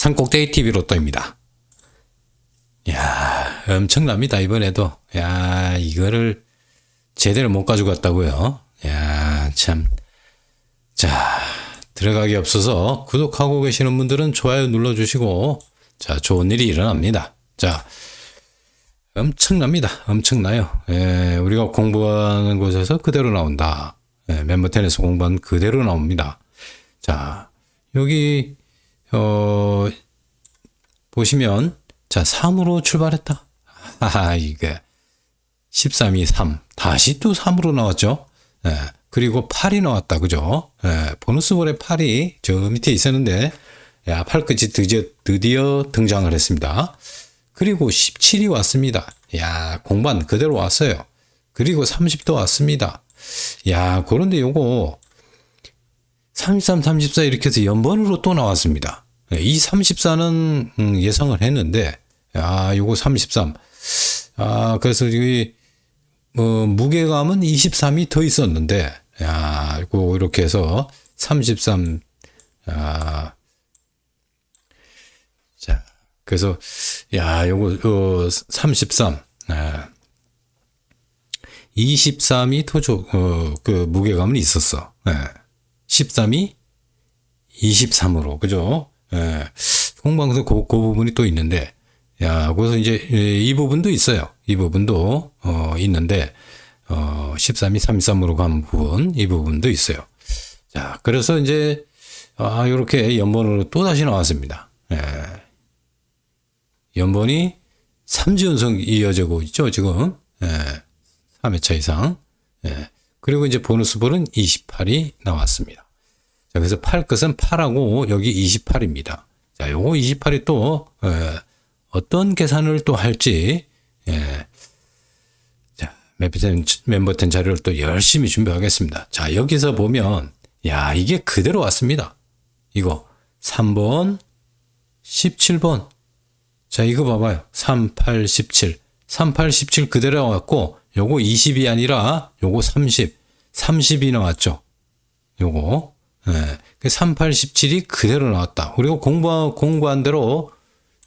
산꼭대기 TV 로또입니다. 야 엄청납니다, 이번에도. 야 이거를 제대로 못 가지고 갔다고요. 야 참. 자, 들어가기 없어서 구독하고 계시는 분들은 좋아요 눌러주시고, 자, 좋은 일이 일어납니다. 자, 엄청납니다. 엄청나요. 예, 우리가 공부하는 곳에서 그대로 나온다. 예, 멤버텐에서 공부한 그대로 나옵니다. 자, 여기, 어, 보시면, 자, 3으로 출발했다. 하하, 이게, 13이 3. 다시 또 3으로 나왔죠. 예, 그리고 8이 나왔다. 그죠? 예, 보너스볼에 8이 저 밑에 있었는데, 야, 팔끝이 드디어, 드디어 등장을 했습니다. 그리고 17이 왔습니다. 야, 공반 그대로 왔어요. 그리고 30도 왔습니다. 야, 그런데 요거 33, 34 이렇게 해서 연번으로 또 나왔습니다. 이 34는 음, 예상을 했는데, 야, 요거 33. 아, 그래서 이, 뭐, 무게감은 23이 더 있었는데, 야, 이거 이렇게 해서 33, 아, 자, 그래서, 야, 요거, 어, 33, 아, 23이 더 조, 어, 그 무게감은 있었어. 예. 13이 23으로, 그죠? 예. 공방에서 그, 그 부분이 또 있는데, 야, 그래서 이제 예, 이 부분도 있어요. 이 부분도, 어, 있는데, 어, 13이 33으로 간 부분, 이 부분도 있어요. 자, 그래서 이제, 아, 요렇게 연번으로 또 다시 나왔습니다. 예. 연번이 3주 연속 이어지고 있죠, 지금. 예. 3회차 이상. 예. 그리고 이제 보너스 볼은 28이 나왔습니다. 자, 그래서 팔 끝은 8하고 여기 28입니다. 자, 요거 28이 또, 예, 어떤 계산을 또 할지, 예. 자, 멤버텐, 멤버텐 자료를 또 열심히 준비하겠습니다. 자, 여기서 보면, 야, 이게 그대로 왔습니다. 이거, 3번, 17번. 자, 이거 봐봐요. 3, 8, 17. 3, 8, 17 그대로 나왔고, 요거 20이 아니라 요거 30. 30이 나왔죠. 요거. 예. 3, 8, 17이 그대로 나왔다. 그리고 공부, 공부한 대로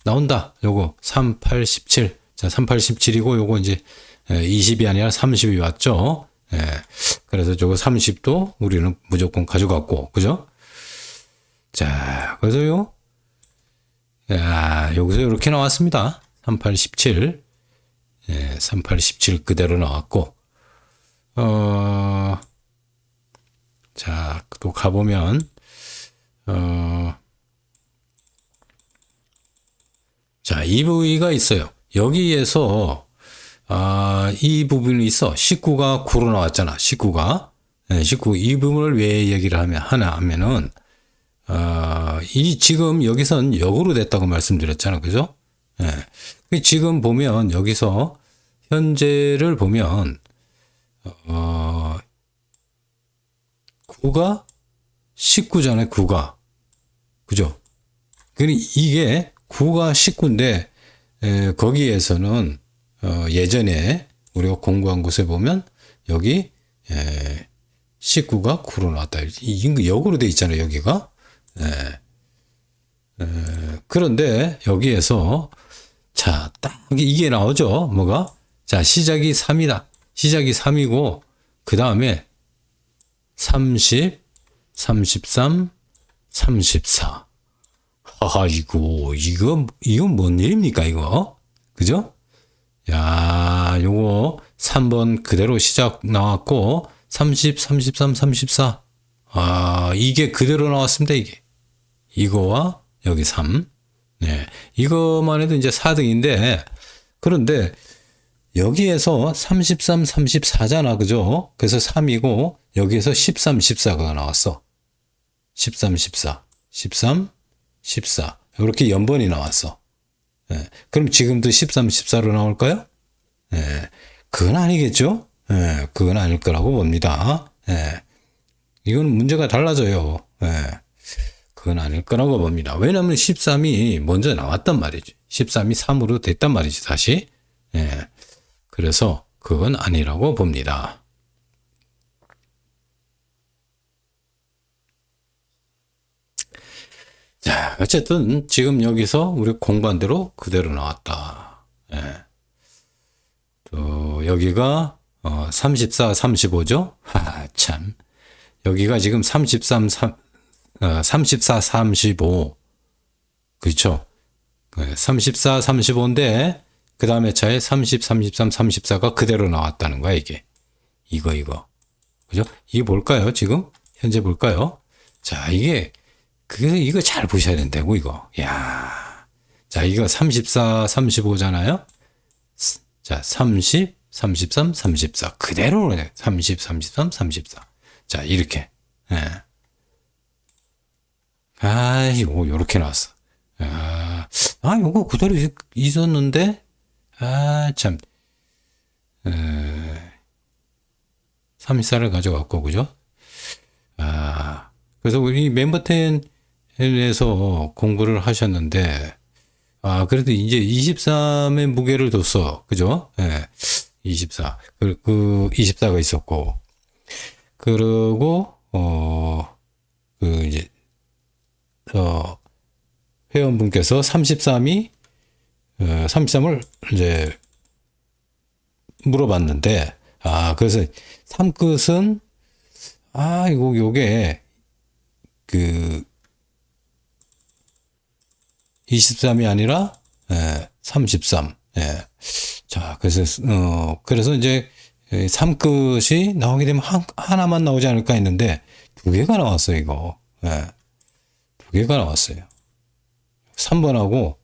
나온다. 요거 3, 8, 17. 자, 3, 8, 17이고 요거 이제 20이 아니라 30이 왔죠. 예. 그래서 저거 30도 우리는 무조건 가져갔고, 그죠? 자, 그래서요. 야, 여기서 이렇게 나왔습니다. 38, 17. 예, 38, 17 그대로 나왔고, 어, 자, 또 가보면, 어, 자, 이 부위가 있어요. 여기에서, 아, 이 부분이 있어. 19가 9로 나왔잖아. 19가. 예, 19. 이 부분을 왜 얘기를 하면, 하나 하면은, 아, 이 지금 여기선 역으로 됐다고 말씀드렸잖아. 그죠? 예. 지금 보면 여기서 현재를 보면 어 9가 19잖아요. 9가. 그죠? 이게 9가 19인데 에, 거기에서는 어, 예전에 우리가 공부한 곳에 보면 여기 에, 19가 9로 나왔다. 이 역으로 돼 있잖아요. 여기가. 에, 에, 그런데 여기에서 자, 딱 이게 나오죠. 뭐가? 자, 시작이 3이다. 시작이 3이고 그 다음에 30, 33, 34. 아이고, 이거, 이거 뭔 일입니까, 이거? 그죠? 야, 요거 3번 그대로 시작 나왔고, 30, 33, 34. 아, 이게 그대로 나왔습니다, 이게. 이거와 여기 3. 네. 이것만 해도 이제 4등인데, 그런데 여기에서 33, 34잖아. 그죠? 그래서 3이고, 여기에서 13, 14가 나왔어. 13, 14. 13, 14. 이렇게 연번이 나왔어. 네. 그럼 지금도 13, 14로 나올까요? 네. 그건 아니겠죠? 네. 그건 아닐 거라고 봅니다. 네. 이건 문제가 달라져요. 네. 그건 아닐 거라고 봅니다. 왜냐하면 13이 먼저 나왔단 말이지. 13이 3으로 됐단 말이지, 다시. 예. 그래서 그건 아니라고 봅니다. 자, 어쨌든 지금 여기서 우리 공반대로 그대로 나왔다. 예. 또 여기가 어, 34, 35죠? 하, 참. 여기가 지금 33, 3, 어, 34, 35. 그렇죠? 34, 35인데 그 다음에 차에 30, 33, 34가 그대로 나왔다는 거야, 이게. 이거, 이거. 그죠? 이게 뭘까요, 지금? 현재 볼까요? 자, 이게, 그, 이거 잘 보셔야 된다고, 이거. 야 자, 이거 34, 35잖아요? 자, 30, 33, 34. 그대로네. 30, 33, 34. 자, 이렇게. 예. 아, 이거, 요렇게 나왔어. 아, 아, 요거 그대로 있- 있었는데, 아, 참. 에, 34를 가져갔고, 그죠? 아, 그래서 우리 멤버텐에서 공부를 하셨는데, 아, 그래도 이제 23의 무게를 뒀어. 그죠? 예. 24. 그, 그, 24가 있었고. 그리고, 어, 그, 이제, 어, 회원분께서 33이, 어, 33을 이제 물어봤는데, 아, 그래서 3끝은, 아, 이거, 요게, 그, 23이 아니라, 예, 33. 예. 자, 그래서, 어, 그래서 이제, 3끝이 나오게 되면 한, 하나만 나오지 않을까 했는데, 두 개가 나왔어요, 이거. 예. 두 개가 나왔어요. 3번하고,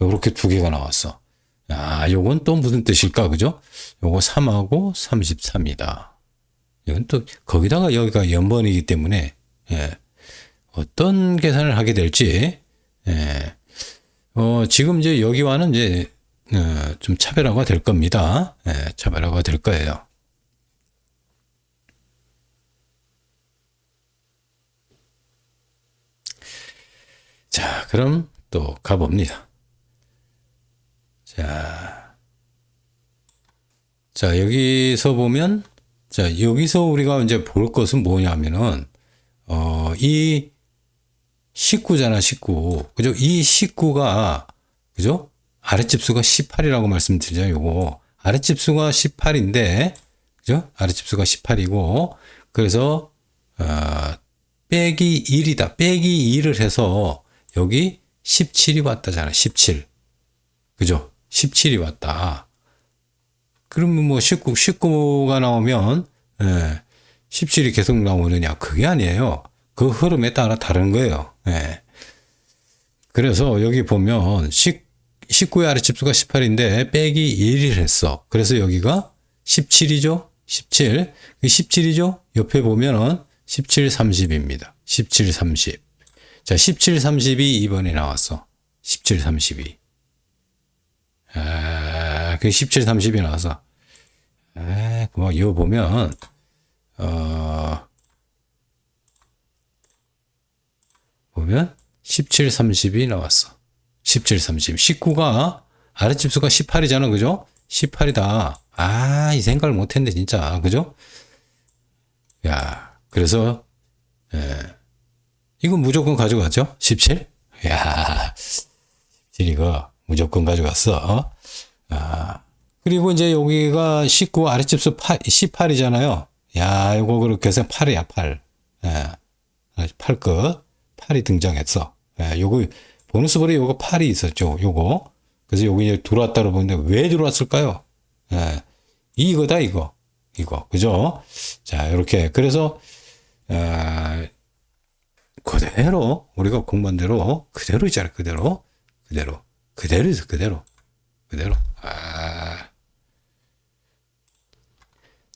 이렇게 두 개가 나왔어. 아, 요건 또 무슨 뜻일까, 그죠? 요거 3하고 33이다. 이건 또, 거기다가 여기가 연번이기 때문에, 예. 어떤 계산을 하게 될지, 예. 어, 지금 이제 여기와는 이제, 어, 좀 차별화가 될 겁니다. 예, 차별화가 될 거예요. 자, 그럼 또 가봅니다. 자, 자, 여기서 보면, 자, 여기서 우리가 이제 볼 것은 뭐냐면은, 어, 이 19잖아, 19. 그죠? 이 19가, 그죠? 아랫집수가 18이라고 말씀드리죠, 요거. 아랫집수가 18인데, 그죠? 아랫집수가 18이고, 그래서, 어, 빼기 1이다. 빼기 2를 해서, 여기 17이 왔다잖아, 17. 그죠? 17이 왔다. 그러면 뭐 19, 19가 나오면, 예, 17이 계속 나오느냐? 그게 아니에요. 그 흐름에 따라 다른 거예요. 예. 그래서 여기 보면 10, 19의 아래집수가 18인데 빼기 1을 했어. 그래서 여기가 17이죠? 17. 17이죠? 옆에 보면은 17, 30입니다. 17, 30. 자, 17, 30이 2번에 나왔어. 17, 32. 아, 그 17, 30이 나와서. 아, 뭐, 이거 보면, 어, 보면 17, 30이 나왔어. 17, 30. 19가 아랫집 수가 18이잖아. 그죠? 18이다. 아, 이 생각을 못 했네, 진짜. 그죠? 야, 그래서, 예. 이건 무조건 가져갔죠? 17? 야, 17 이거 무조건 가져갔어. 아, 그리고 이제 여기가 19 아랫집수 8, 18이잖아요. 야, 이거 그렇게 해서 8이야, 8. 예. 8끝. 8이 등장했어. 예, 요거, 보너스볼에 요거 8이 있었죠. 요거. 그래서 여기 이제 들어왔다고 보는데 왜 들어왔을까요? 예, 이거다, 이거. 이거. 그죠? 자, 이렇게. 그래서, 아, 그대로, 우리가 공부한 대로, 그대로 있잖아, 그대로. 그대로. 그대로 그대로. 그대로. 아.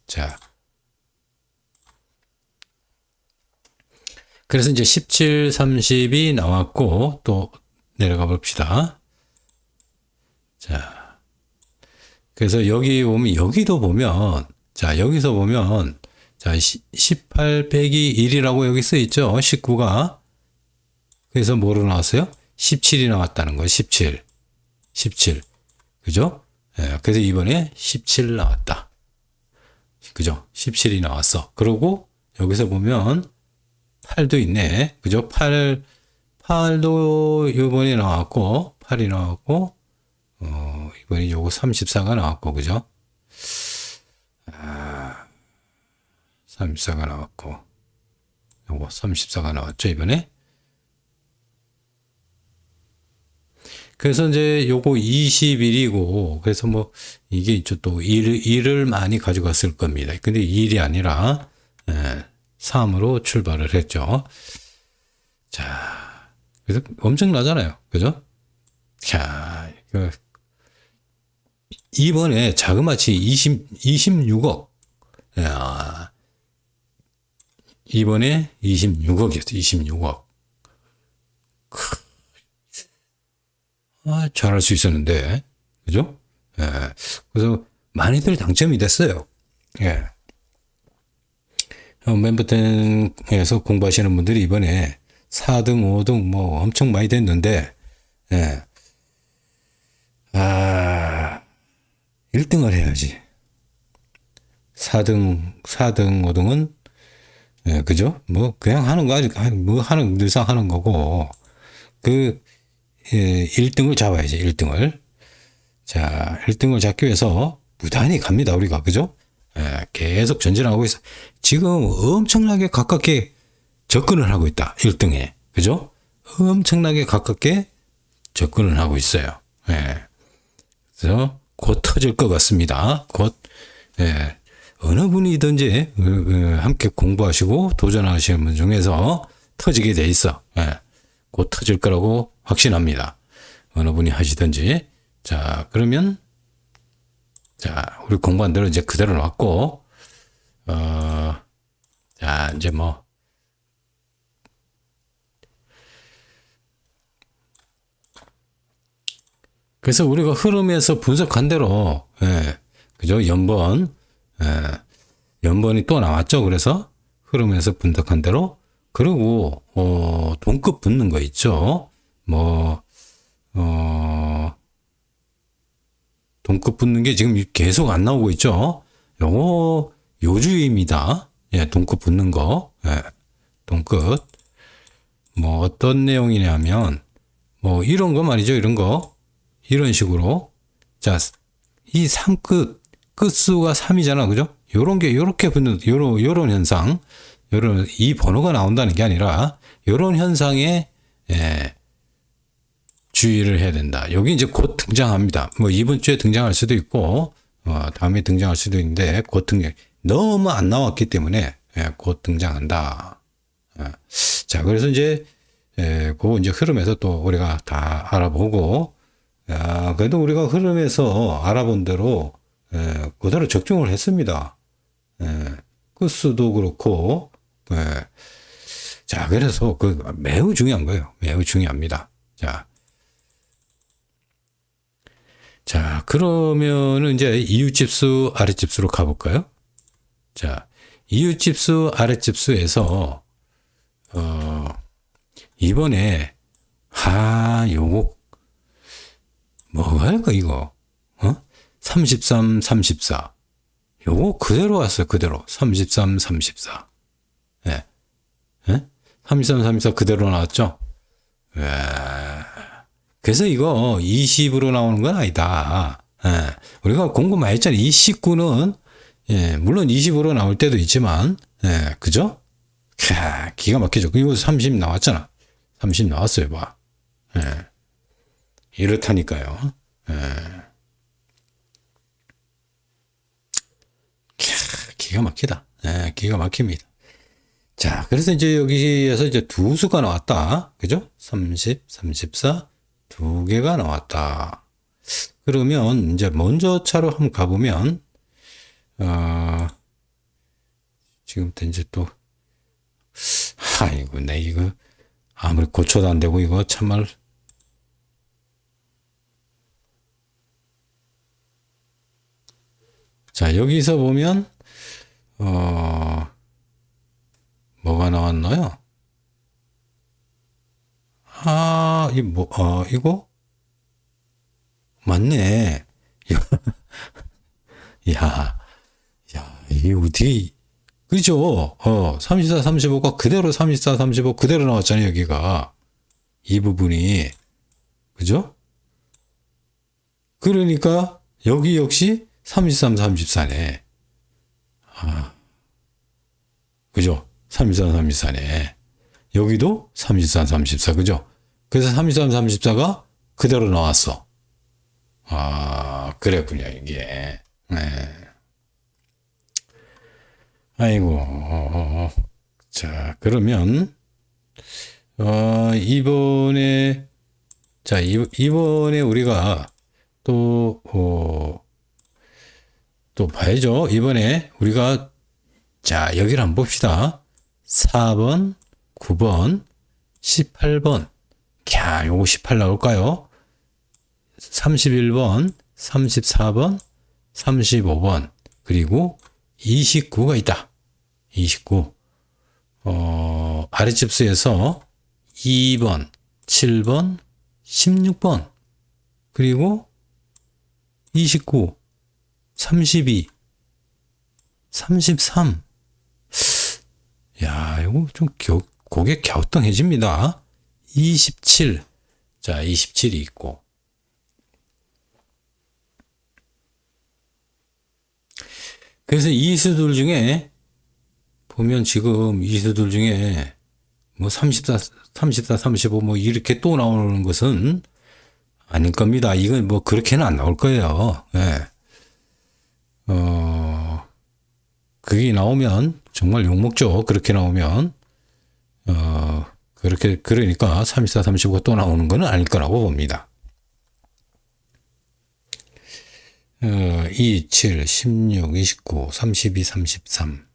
자. 그래서 이제 17, 30이 나왔고, 또 내려가 봅시다. 자. 그래서 여기 보면, 여기도 보면, 자, 여기서 보면, 자, 18 빼기 1이라고 여기 써 있죠? 19가. 그래서 뭐로 나왔어요? 17이 나왔다는 거예요. 17. 17. 그죠? 예, 그래서 이번에 17 나왔다. 그죠? 17이 나왔어. 그리고 여기서 보면 8도 있네. 그죠? 8, 8도 이번에 나왔고, 8이 나왔고, 어, 이번에 요거 34가 나왔고, 그죠? 아, 34가 나왔고, 요거 34가 나왔죠, 이번에? 그래서 이제 요거 20일이고, 그래서 뭐, 이게 이제 또 일, 일을 많이 가져갔을 겁니다. 근데 2일이 아니라, 예, 3으로 출발을 했죠. 자, 그래서 엄청나잖아요. 그죠? 자, 그, 이번에 자그마치 20, 26억. 야, 이번에 26억이었어, 26억. 아, 잘할 수 있었는데. 그죠? 예. 그래서 많이들 당첨이 됐어요. 예. 어, 멤버텐에서 공부하시는 분들이 이번에 4등, 5등 뭐 엄청 많이 됐는데, 예. 아, 1등을 해야지. 4등, 4등, 5등은, 예, 그죠? 뭐, 그냥 하는 거, 아직, 뭐 하는, 늘상 하는 거고, 그, 예, 1등을 잡아야지, 1등을. 자, 1등을 잡기 위해서 무단히 갑니다, 우리가. 그죠? 예, 계속 전진하고 있어. 지금 엄청나게 가깝게 접근을 하고 있다. 1등에. 그죠? 엄청나게 가깝게 접근을 하고 있어요. 예. 그래서 곧 터질 것 같습니다. 곧, 예. 어느 분이든지 어, 어, 함께 공부하시고 도전하시는 분 중에서 터지게 돼 있어. 예. 곧 터질 거라고 확신합니다. 어느 분이 하시든지. 자, 그러면, 자, 우리 공부한 대로 이제 그대로 놨고, 어, 자, 이제 뭐, 그래서 우리가 흐름에서 분석한 대로, 예, 그죠? 연번, 예, 연번이 또 나왔죠. 그래서 흐름에서 분석한 대로, 그리고, 어, 동급 붙는 거 있죠. 뭐, 어, 동급 붙는 게 지금 계속 안 나오고 있죠. 요거 요주입니다. 예, 동급 붙는 거. 예, 동급. 뭐 어떤 내용이냐면 뭐 이런 거 말이죠. 이런 거. 이런 식으로. 자, 이 3끝 끝수가 3이잖아. 그죠? 요런 게 요렇게 붙는 요런 요런 현상. 요런 이 번호가 나온다는 게 아니라 요런 현상에 예, 주의를 해야 된다. 여기 이제 곧 등장합니다. 뭐 이번 주에 등장할 수도 있고, 어, 다음에 등장할 수도 있는데 곧 등장. 너무 안 나왔기 때문에 예, 곧 등장한다. 예. 자, 그래서 이제 예, 그 이제 흐름에서 또 우리가 다 알아보고, 야, 그래도 우리가 흐름에서 알아본 대로 예, 그대로 적중을 했습니다. 예, 끝수도 그렇고, 예. 자, 그래서 그 매우 중요한 거예요. 매우 중요합니다. 자, 자, 그러면은 이제 이웃집수, 아랫집수로 가볼까요? 자, 이웃집수, 아랫집수에서, 어, 이번에, 하, 요거, 뭐가 할까, 이거? 어? 33, 34. 요거 그대로 왔어요, 그대로. 33, 34. 예. 예? 33, 34 그대로 나왔죠? 예. 그래서 이거 20으로 나오는 건 아니다. 예. 우리가 공부 많이 했잖아요. 이 19는, 예, 물론 20으로 나올 때도 있지만, 예, 그죠? 캬, 기가 막히죠. 이거 30 나왔잖아. 30 나왔어요, 봐. 예. 이렇다니까요. 예. 캬, 기가 막히다. 예, 기가 막힙니다. 자, 그래서 이제 여기에서 이제 두 수가 나왔다. 그죠? 30, 34, 두 개가 나왔다. 그러면 이제 먼저 차로 한번 가보면 어, 지금부터 이제 또 아이고 내 이거 아무리 고쳐도 안 되고 이거 참말 자 여기서 보면 어 뭐가 나왔나요? 아, 이 뭐, 어, 이거? 맞네. 야, 야, 이게 어떻게, 그죠? 어, 34, 35가 그대로 34, 35 그대로 나왔잖아요, 여기가. 이 부분이. 그죠? 그러니까 여기 역시 33, 34네. 아. 그죠? 33, 34네. 여기도 33, 34. 그죠? 그래서 33, 34가 그대로 나왔어. 아, 그랬군요, 이게. 네. 아이고. 자, 그러면, 어, 이번에, 자, 이, 이번에 우리가 또, 어, 또 봐야죠. 이번에 우리가, 자, 여기를 한번 봅시다. 4번, 9번, 18번. 캬, 요거 18 나올까요? 31번, 34번, 35번, 그리고 29가 있다. 29. 어, 아래집수에서 2번, 7번, 16번, 그리고 29, 32, 33. 야, 이거 좀 겨, 고개 갸우뚱해집니다. 27. 자, 27이 있고. 그래서 이 수들 중에 보면 지금 이 수들 중에 뭐 34, 34, 35 뭐 이렇게 또 나오는 것은 아닐 겁니다. 이건 뭐 그렇게는 안 나올 거예요. 예. 어, 그게 나오면 정말 욕먹죠. 그렇게 나오면. 어, 그렇게, 그러니까 34, 35가 또 나오는 건 아닐 거라고 봅니다. 어, 2, 7, 16, 29, 32, 33.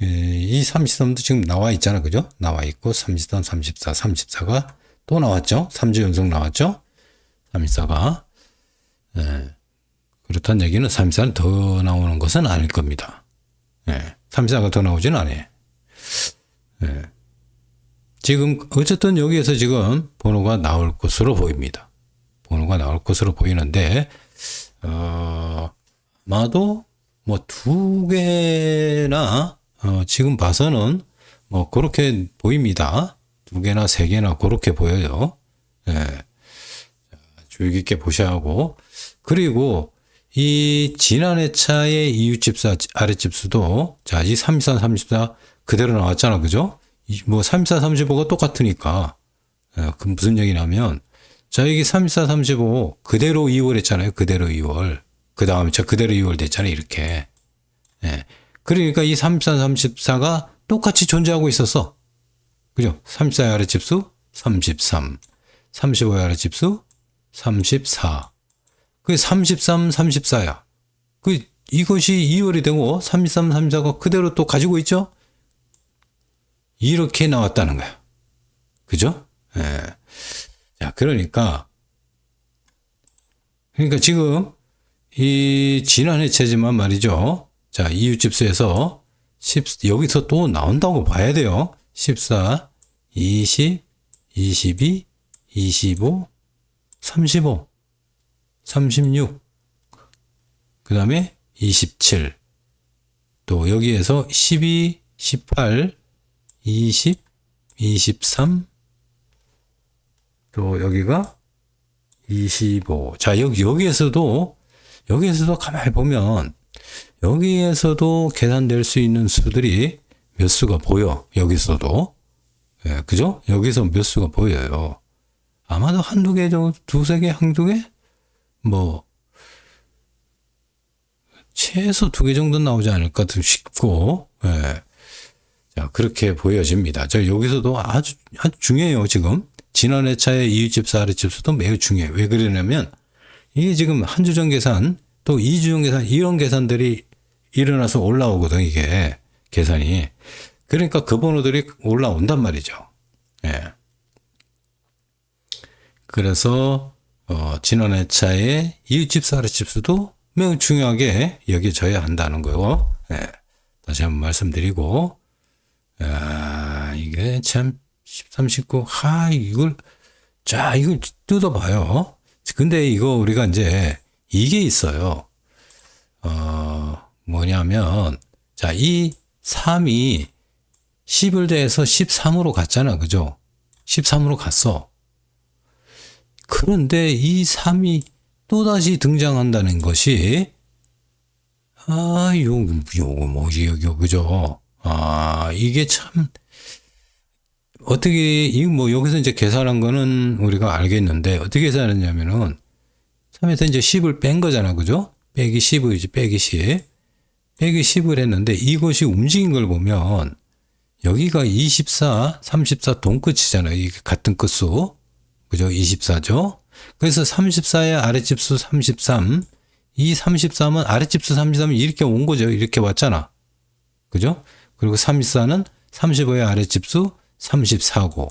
예, 이 33도 지금 나와 있잖아. 그죠? 나와 있고, 33, 34, 34가 또 나왔죠? 3주 연속 나왔죠? 34가. 예, 그렇다는 얘기는 34는 더 나오는 것은 아닐 겁니다. 예, 34가 더 나오지는 않아요. 예. 지금, 어쨌든 여기에서 지금 번호가 나올 것으로 보입니다. 번호가 나올 것으로 보이는데, 어, 아마도 뭐 두 개나 어, 지금 봐서는 뭐 그렇게 보입니다. 두 개나 세 개나 그렇게 보여요. 예. 자, 주의 깊게 보셔야 하고 그리고 이 지난해 차의 이웃집사 아랫집수도 자, 이 34, 34 그대로 나왔잖아. 그죠? 이뭐 34, 35가 똑같으니까 예, 그 무슨 얘기냐면 자, 여기 34, 35 그대로 2월 했잖아요. 그대로 2월. 그 다음에 저 그대로 2월 됐잖아요. 이렇게. 예. 그러니까 이 34, 34가 똑같이 존재하고 있었어. 그죠? 34의 아래 집수 33. 35의 아래 집수 34. 그 33, 34야. 그 이것이 2월이 되고 33, 34가 그대로 또 가지고 있죠? 이렇게 나왔다는 거야. 그죠? 예. 자, 그러니까, 그러니까 지금 이 지난 해 체지만 말이죠. 자, 이웃집수에서 10, 여기서 또 나온다고 봐야 돼요. 14, 20, 22, 25, 35, 36, 그 다음에 27, 또 여기에서 12, 18, 20, 23, 또 여기가 25. 자, 여기, 여기에서도, 여기에서도 가만히 보면, 여기에서도 계산될 수 있는 수들이 몇 수가 보여. 여기서도. 예, 그죠? 여기서 몇 수가 보여요. 아마도 한두 개 정도, 두세 개, 한두 개? 뭐, 최소 두 개 정도 나오지 않을까 싶고, 예. 자, 그렇게 보여집니다. 저 여기서도 아주, 아주 중요해요, 지금. 지난 회차의 이웃집사 아랫집수도 매우 중요해요. 왜 그러냐면 이게 지금 한 주전 계산 또 2주 전 계산 이런 계산들이 일어나서 올라오거든 이게 계산이. 그러니까 그 번호들이 올라온단 말이죠. 예. 그래서 어, 지난 회차의 이웃집사 아랫집수도 매우 중요하게 여겨져야 한다는 거고 예. 다시 한번 말씀드리고 아, 이게 참 13, 19, 하, 이걸, 자, 이걸 뜯어봐요. 근데 이거 우리가 이제, 이게 있어요. 어, 뭐냐면, 자, 이 3이 10을 대해서 13으로 갔잖아. 그죠? 13으로 갔어. 그런데 이 3이 또다시 등장한다는 것이 아, 요, 요거 뭐지, 여기, 그죠? 아, 이게 참, 어떻게, 이 뭐, 여기서 이제 계산한 거는 우리가 알겠는데, 어떻게 계산했냐면은, 3에서 이제 10을 뺀 거잖아, 그죠? 빼기 10이지, 빼기 10. 빼기 10을 했는데, 이것이 움직인 걸 보면, 여기가 24, 34 동끝이잖아요. 이게 같은 끝수. 그죠? 24죠? 그래서 34의 아랫집수 33, 이 33은 아랫집수 33은 이렇게 온 거죠. 이렇게 왔잖아. 그죠? 그리고 34는 35의 아랫집수 34고.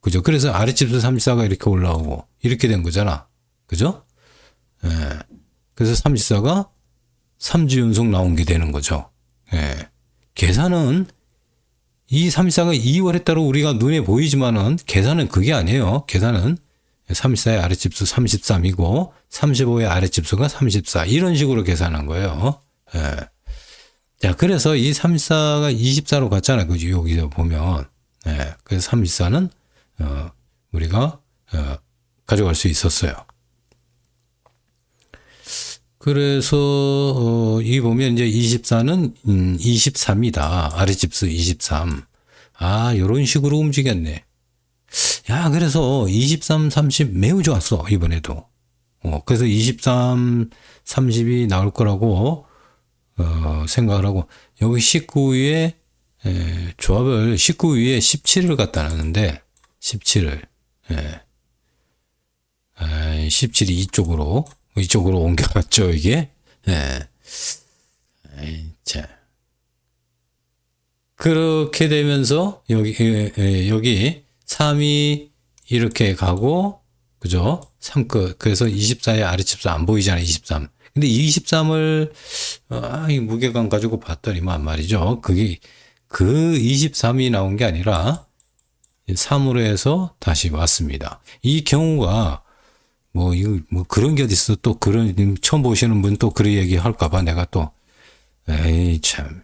그죠? 그래서 아랫집수 34가 이렇게 올라오고, 이렇게 된 거잖아. 그죠? 예. 그래서 34가 3주 연속 나온 게 되는 거죠. 예. 계산은 이 34가 2월 했다고 우리가 눈에 보이지만은 계산은 그게 아니에요. 계산은 34의 아랫집수 33이고 35의 아랫집수가 34 이런 식으로 계산한 거예요. 예. 자, 그래서 이 34가 24로 갔잖아요. 그죠? 여기서 보면. 예. 그래서 34는 어, 우리가 어, 가져갈 수 있었어요. 그래서 어, 이 보면 이제 24는 음, 23이다. 아랫집수 23. 아, 요런 식으로 움직였네. 야, 그래서 23, 30 매우 좋았어, 이번에도. 어, 그래서 23, 30이 나올 거라고, 어, 생각을 하고, 여기 19위에, 에, 조합을 19위에 17을 갖다 놨는데, 17을, 예. 아, 17이 이쪽으로, 이쪽으로 옮겨갔죠, 이게. 예. 에이, 자. 그렇게 되면서, 여기, 예, 예, 여기, 3이 이렇게 가고, 그죠? 3끝. 그래서 24의 아래집수 안 보이잖아요, 23. 근데 23을, 아, 이 무게감 가지고 봤더니만 말이죠. 그게, 그 23이 나온 게 아니라, 3으로 해서 다시 왔습니다. 이 경우가, 뭐, 이거, 뭐, 그런 게 어딨어. 또 그런, 처음 보시는 분 또 그런 얘기 할까봐 내가 또, 에이, 참.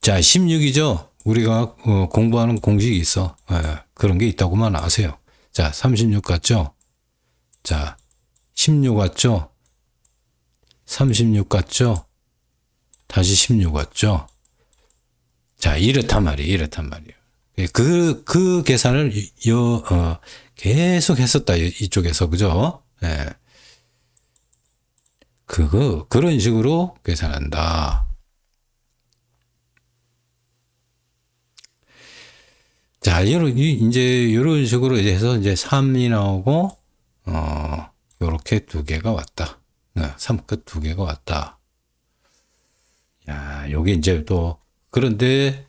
자, 16이죠? 우리가 어, 공부하는 공식이 있어. 예, 그런 게 있다고만 아세요. 자, 36 같죠? 자, 16 같죠? 36 같죠? 다시 16 같죠? 자, 이렇단 말이에요. 이렇단 말이에요. 예, 그, 그 계산을 여, 어, 계속 했었다. 이쪽에서. 그죠? 예. 그거, 그런 식으로 계산한다. 자, 이런, 이제, 이런 식으로 해서 이제 3이 나오고, 어, 요렇게 두 개가 왔다. 네, 3끝 두 개가 왔다. 야, 요게 이제 또, 그런데,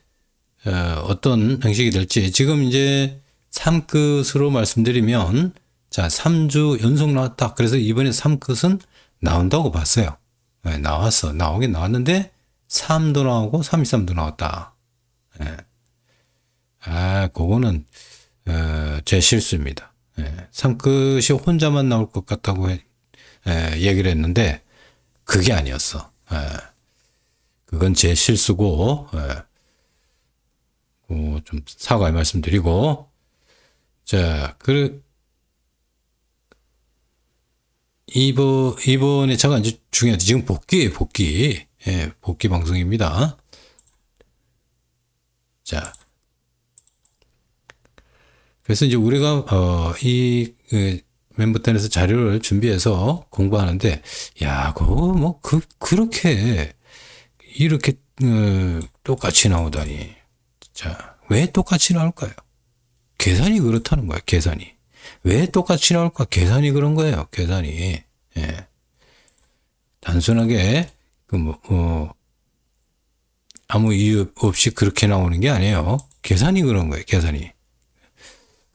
어, 떤 형식이 될지, 지금 이제 3끝으로 말씀드리면, 자, 3주 연속 나왔다. 그래서 이번에 3끝은 나온다고 봤어요. 네, 나왔어. 나오긴 나왔는데, 3도 나오고, 3, 2, 3도 나왔다. 네. 아, 그거는 어, 제 실수입니다. 예, 삼끝이 혼자만 나올 것 같다고 해, 예, 얘기를 했는데 그게 아니었어. 예, 그건 제 실수고 예, 어, 좀 사과의 말씀드리고 자, 그 이번 이번에 제가 이제 중요한 지금 복귀 복귀 예, 복귀 방송입니다. 자. 그래서 이제 우리가 어 이 그 멤버단에서 자료를 준비해서 공부하는데 야 그거 뭐 그 그렇게 이렇게 어, 똑같이 나오다니. 자 왜 똑같이 나올까요? 계산이 그렇다는 거야 계산이. 왜 똑같이 나올까? 계산이 그런 거예요 계산이. 예. 단순하게 그뭐 어, 아무 이유 없이 그렇게 나오는 게 아니에요. 계산이 그런 거예요 계산이.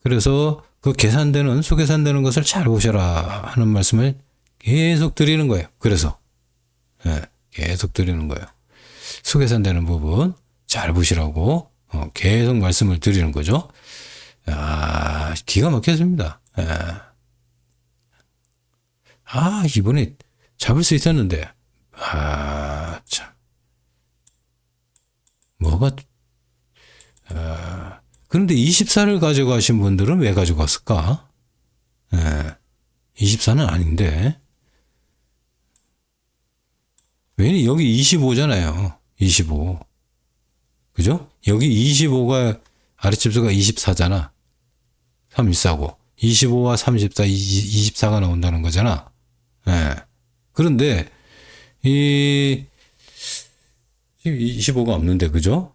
그래서 그 계산되는 수계산되는 것을 잘 보셔라 하는 말씀을 계속 드리는 거예요. 그래서 네, 계속 드리는 거예요. 수계산되는 부분 잘 보시라고 어, 계속 말씀을 드리는 거죠. 아, 기가 막혔습니다. 네. 아, 이번에 잡을 수 있었는데, 아, 참. 뭐가, 아, 그런데 24를 가져가신 분들은 왜 가져갔을까? 예. 24는 아닌데. 왜냐, 여기 25잖아요. 25. 그죠? 여기 25가, 아래집수가 24잖아. 34고. 25와 34, 24가 나온다는 거잖아. 예. 그런데, 이, 지금 25가 없는데, 그죠?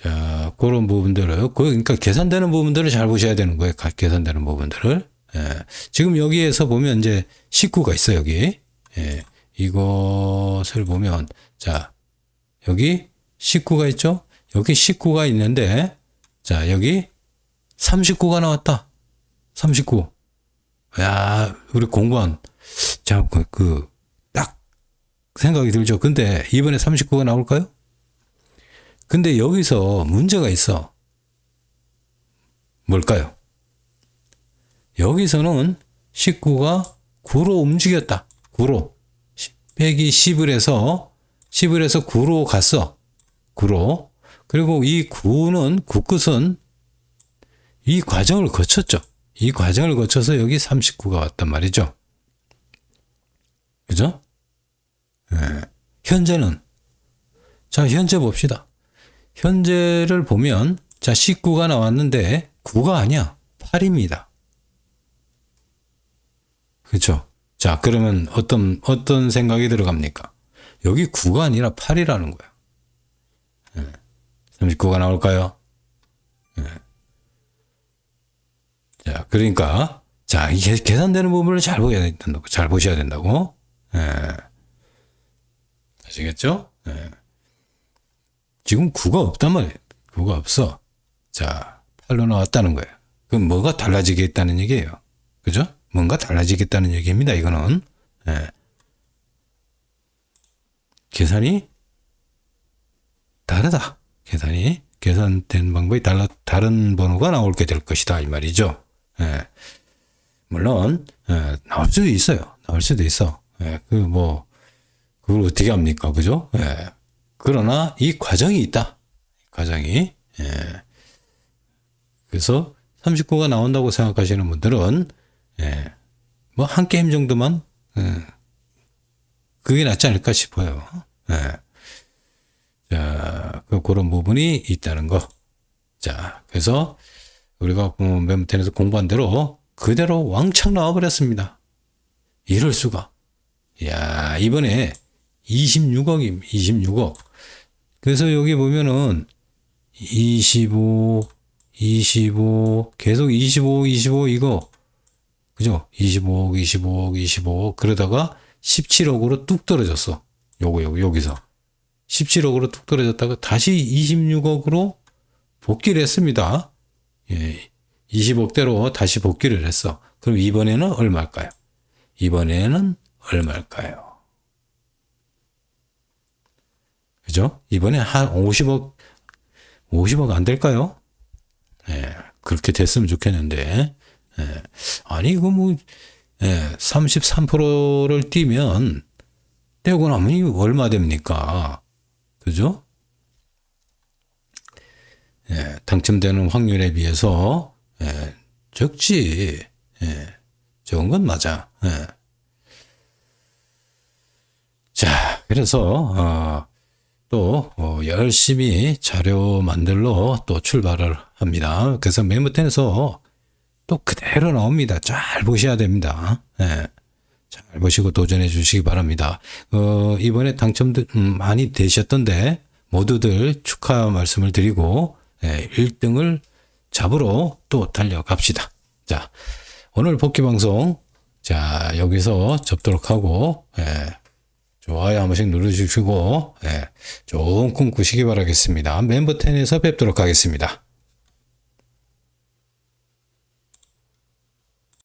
자, 그런 부분들을, 그- 그러니까 계산되는 부분들을 잘 보셔야 되는 거예요. 가- 계산되는 부분들을. 예. 지금 여기에서 보면 이제 19가 있어, 여기. 예. 이것을 보면, 자, 여기 19가 있죠? 여기 19가 있는데, 자, 여기 39가 나왔다. 39. 야, 우리 공무원, 자, 그, 그, 딱 생각이 들죠. 근데 이번에 39가 나올까요? 근데 여기서 문제가 있어. 뭘까요? 여기서는 19가 9로 움직였다. 9로. 빼기 10을 해서 10을 해서 9로 갔어. 9로. 그리고 이 9는 9끝은 이 과정을 거쳤죠. 이 과정을 거쳐서 여기 39가 왔단 말이죠. 그죠? 예. 현재는 자, 현재 봅시다. 현재를 보면 자, 19가 나왔는데 9가 아니야. 8입니다. 그렇죠? 자, 그러면 어떤 어떤 생각이 들어갑니까? 여기 9가 아니라 8이라는 거야. 39가 나올까요? 예. 자, 그러니까 자, 이게 계산되는 부분을 잘 보셔야 된다고. 잘 보셔야 된다고. 예. 아시겠죠? 예. 지금 9가 없단 말이에요. 9가 없어. 자, 8로 나왔다는 거예요. 그럼 뭐가 달라지겠다는 얘기예요. 그죠? 뭔가 달라지겠다는 얘기입니다. 이거는. 예. 계산이 다르다. 계산이 계산된 방법이 달라 다른 번호가 나오게 될 것이다 이 말이죠. 예. 물론 예, 나올 수도 있어요. 나올 수도 있어. 예, 그 뭐 그걸 어떻게 합니까, 그죠? 예. 그러나 이 과정이 있다. 과정이 예. 그래서 39가 나온다고 생각하시는 분들은 예. 뭐 한 게임 정도만 예. 그게 낫지 않을까 싶어요. 예. 자, 그, 그런 부분이 있다는 거. 자, 그래서 우리가 멤버텐에서 공부한 대로 그대로 왕창 나와버렸습니다. 이럴 수가. 야 이번에 26억임, 26억. 그래서 여기 보면은 25, 25, 계속 25, 25 이거. 그죠? 25억, 25억, 25억. 그러다가 17억으로 뚝 떨어졌어. 요거, 요거, 여기서. 17억으로 뚝 떨어졌다가 다시 26억으로 복귀를 했습니다. 예, 20억대로 다시 복귀를 했어. 그럼 이번에는 얼마일까요? 이번에는 얼마일까요? 그죠? 이번에 한 50억, 50억 안 될까요? 예, 그렇게 됐으면 좋겠는데, 예, 아니, 이거 뭐, 예, 33%를 뛰면, 떼고 나면 이 얼마 됩니까? 그죠? 예, 당첨되는 확률에 비해서, 예, 적지. 예, 적은 건 맞아. 예. 자, 그래서, 어, 또, 어, 열심히 자료 만들러 또 출발을 합니다. 그래서 메모텐에서 또 그대로 나옵니다. 잘 보셔야 됩니다. 예. 잘 보시고 도전해 주시기 바랍니다. 어, 이번에 당첨 음, 많이 되셨던데 모두들 축하 말씀을 드리고 예, 1등을 잡으러 또 달려갑시다. 자, 오늘 복귀 방송 자 여기서 접도록 하고 예, 좋아요 한 번씩 눌러주시고 예, 좋은 꿈 꾸시기 바라겠습니다. 멤버 10에서 뵙도록 하겠습니다.